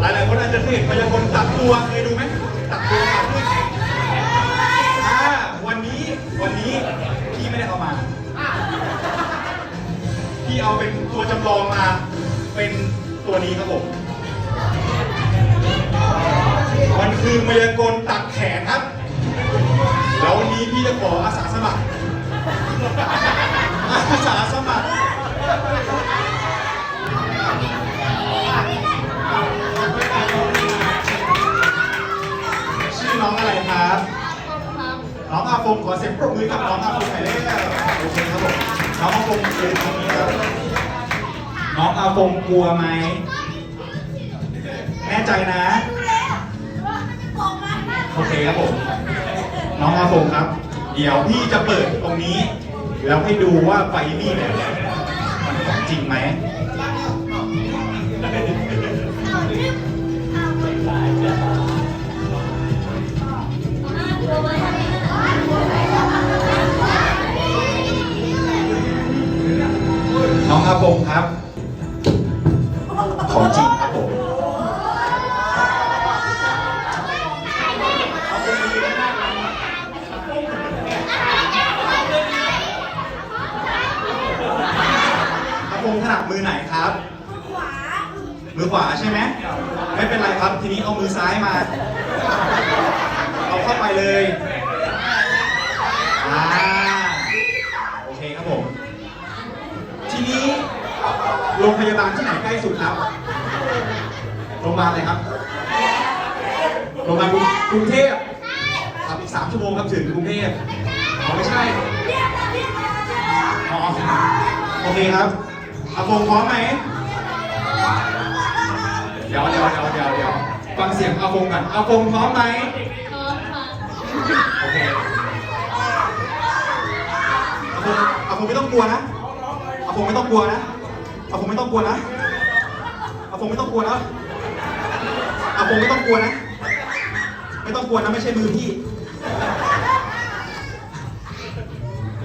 หลายๆคนอาจจะเคยเห็นพยากรณ์ตัดตัวเคยดูไหมตัดตัวตัดด้วยแขนอ่าวันนี้วันนี้พี่ไม่ได้เอามาพี่เอาเป็นตัวจำลองมา เป็นตัวนี้ครับผมมันคือมายากลตัดแขนครับแล้ววันนี้พี่จะขออาสาสมัครอาสาสมัคร น้องอะไรครับ น้องอาฟงขอเสียงปรบมือกับน้องอาฟงหน่อยเลยโอเคครับผมน้องอาฟงยืนตรงนี้ครับน้องอาฟงกลัวไหมแน่ใจนะโอเคครับผมน้องอาฟงครับ เดี๋ยวพี่จะเปิดตรงนี้ แล้วให้ดูว่าไฟนี่เนี่ยมันของจริงไหม มือไหนครับมือขวาใช่ไหมไม่เป็นไรครับ ทีนี้เอามือซ้ายมา เอาเข้าไปเลยอ่าโอเคครับผม ทีนี้โรงพยาบาลที่ไหนใกล้สุดครับ โรงพยาบาลอะไรครับ โรงพยาบาลกรุงเทพครับอีกสามชั่วโมงครับถึงกรุงเทพอ๋อไม่ใช่อ๋อโอเคครับ อาฟงพร้อมไหม เดี๋ยวเดี๋ยวเดี๋ยวเดี๋ยวเดี๋ยวฟังเสียงอาฟงก่อนอาฟงพร้อมไหมโอเคอาฟงอาฟงไม่ต้องกลัวนะอาฟงไม่ต้องกลัวนะอาฟงไม่ต้องกลัวนะอาฟงไม่ต้องกลัวนะอาฟงไม่ต้องกลัวนะ ไม่ต้องกลัวนะไม่ใช่มือพี่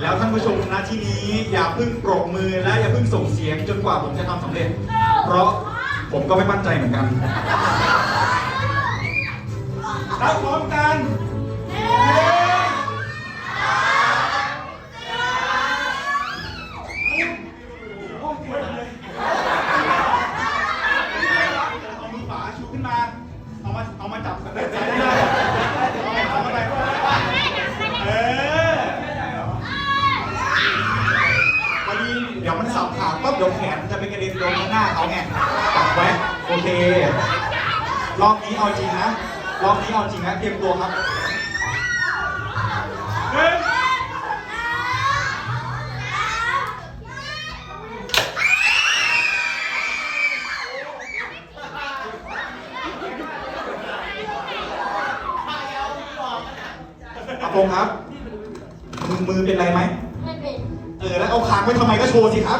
แล้วท่านผู้ชมณที่นี้อย่าเพิ่งปรบมือและอย่าเพิ่งส่งเสียงจนกว่าผมจะทำสำเร็จ เพราะผมก็ไม่มั่นใจเหมือนกันรับพร้อมกัน ยวแขนจะไปกระเด็นโดนข้างหน้าเขาไงตัดไว้โอเค รอบนี้เอาจริงนะ รอบนี้เอาจริงนะเตรียมตัวครับหนึ่งอาปงครับ มือมือเป็นไรไหม เออแล้วเอาคางไว้ทำไมก็โชว์สิครับ